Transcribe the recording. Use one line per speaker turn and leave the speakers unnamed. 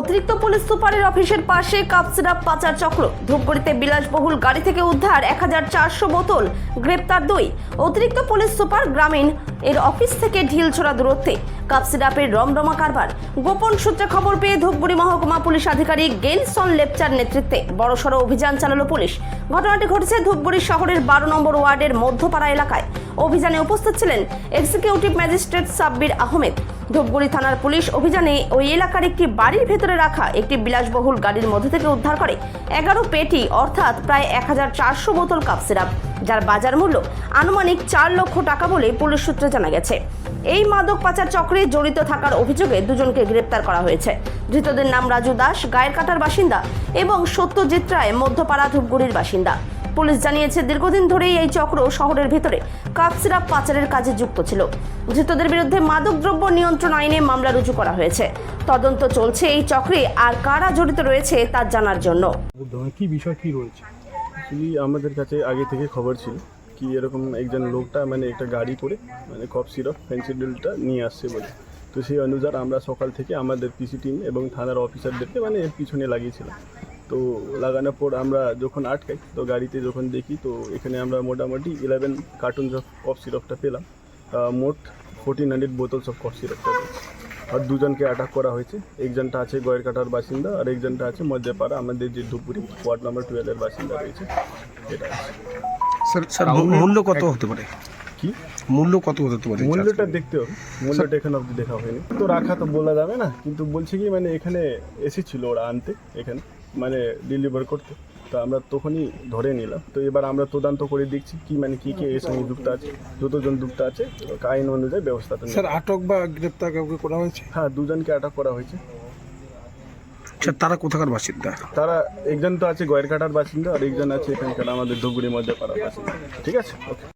অতিরিক্ত পুলিশ সুপারের অফিসের পাশে কাপ সিরাপ পাচার চক্র। ধূপগুড়িতে বিলাসবহুল গাড়ি থেকে উদ্ধার এক হাজার চারশো বোতল, গ্রেপ্তার দুই। অতিরিক্ত পুলিশ সুপার গ্রামীণ এর অফিস থেকে ঢিলছোড়া দূরত্বে কাপ সিরাপের রমরমা কারবার। গোপন সূত্রে খবর পেয়ে ধূপগুড়ি মহকুমা পুলিশ আধিকারিক গেলসন লেপচার নেতৃত্বে বড়সড় অভিযান চালালো পুলিশ। ঘটনাটি ঘটেছে ধূপগুড়ি শহরের বারো নম্বর ওয়ার্ডের মধ্যপাড়া এলাকায়। অভিযানে উপস্থিত ছিলেন এক্সিকিউটিভ ম্যাজিস্ট্রেট সাব্বির আহমেদ। ধূপগুড়ি থানার পুলিশ অভিযানে ওই এলাকার একটি বাড়ির ভেতরে রাখা একটি বিলাসবহুল গাড়ির মধ্যে থেকে উদ্ধার করে এগারো পেটি, অর্থাৎ প্রায় এক হাজার চারশো বোতল কাপ সিরাপ, যার বাজার মূল্য আনুমানিক চার লক্ষ টাকা বলে পুলিশ সূত্রে জানা গেছে। এই মাদক পাচার চক্রে জড়িত থাকার অভিযোগে দুজনকে গ্রেপ্তার করা হয়েছে। ধৃতদের নাম রাজু দাস গায়ের কাটার বাসিন্দা এবং সত্যজিৎ রায়, মধ্যপাড়া ধূপগুড়ির বাসিন্দা। পুলিশ জানিয়েছে দীর্ঘদিন ধরেই এই চক্র শহরের ভেতরে কাপ সিরাপ পাচারের কাজে যুক্ত ছিল। ধৃতদের বিরুদ্ধে মাদকদ্রব্য নিয়ন্ত্রণ আইনে মামলা রুজু করা হয়েছে। তদন্ত চলছে এই চক্রে আর কারা জড়িত রয়েছে তা জানার জন্য।
কি বিষয় কি রয়েছে?
আমাদের কাছে আগে থেকে খবর ছিল কি এরকম একজন লোকটা মানে একটা গাড়ি করে মানে কফ সিরাপ ফেন্সিডিলটা নিয়ে আসছে বলে। তো সেই অনুযায়ী আমরা সকাল থেকে আমাদের পিসি টিম এবং থানার অফিসারদেরকে মানে এর পিছনে লাগিয়েছিলাম। তো লাগানোর পর আমরা যখন আটকাই তো গাড়িতে যখন দেখি তো এখানে আমরা মোটামুটি ইলেভেন কার্টুন অফ কফ সিরাপটা পেলাম। মোট fourteen hundred bottles of cough সিরাপটা আর দুজনকে অ্যাটাক করা হয়েছে। একজনটা আছে গয়ের কাটার বাসিন্দা আর একজনটা আছে মধ্যপাড়া আমাদের যে ধুপগুড়ি ওয়ার্ড নাম্বার টুয়েলভের বাসিন্দা রয়েছে এটা
স্যার স্যার মূল্য কত হতে পারে?
কি?
মূল্য কত হতে পারে?
মূল্যটা দেখতে হবে। মূল্যটা এখানে অবধি দেখা হয়নি। তো রাখা তো বলা যাবে না কিন্তু বলছি কি মানে এখানে এসেছিল ওরা আনতে এখানে। মানে ডেলিভার করতে। তো আমরা তখনই ধরে নিলাম। তো এবার আমরা তদন্ত করে দেখছি কি মানে কি কি এর সঙ্গে যুক্ত আছে যতজন যুক্ত আছে আইন অনুযায়ী ব্যবস্থাটা নেব।
স্যার আটক বা গ্রেপ্তার কাউকে করা হয়েছে?
হ্যাঁ দুজনকে আটক করা হয়েছে।
স্যার তারা কোথাকার বাসিন্দা?
তারা একজন তো আছে গয়ের কাটার বাসিন্দা আর একজন আছে এখানকার আমাদের ধুবুরির মধ্যে পাড়ার বাসিন্দা। ঠিক আছে? ওকে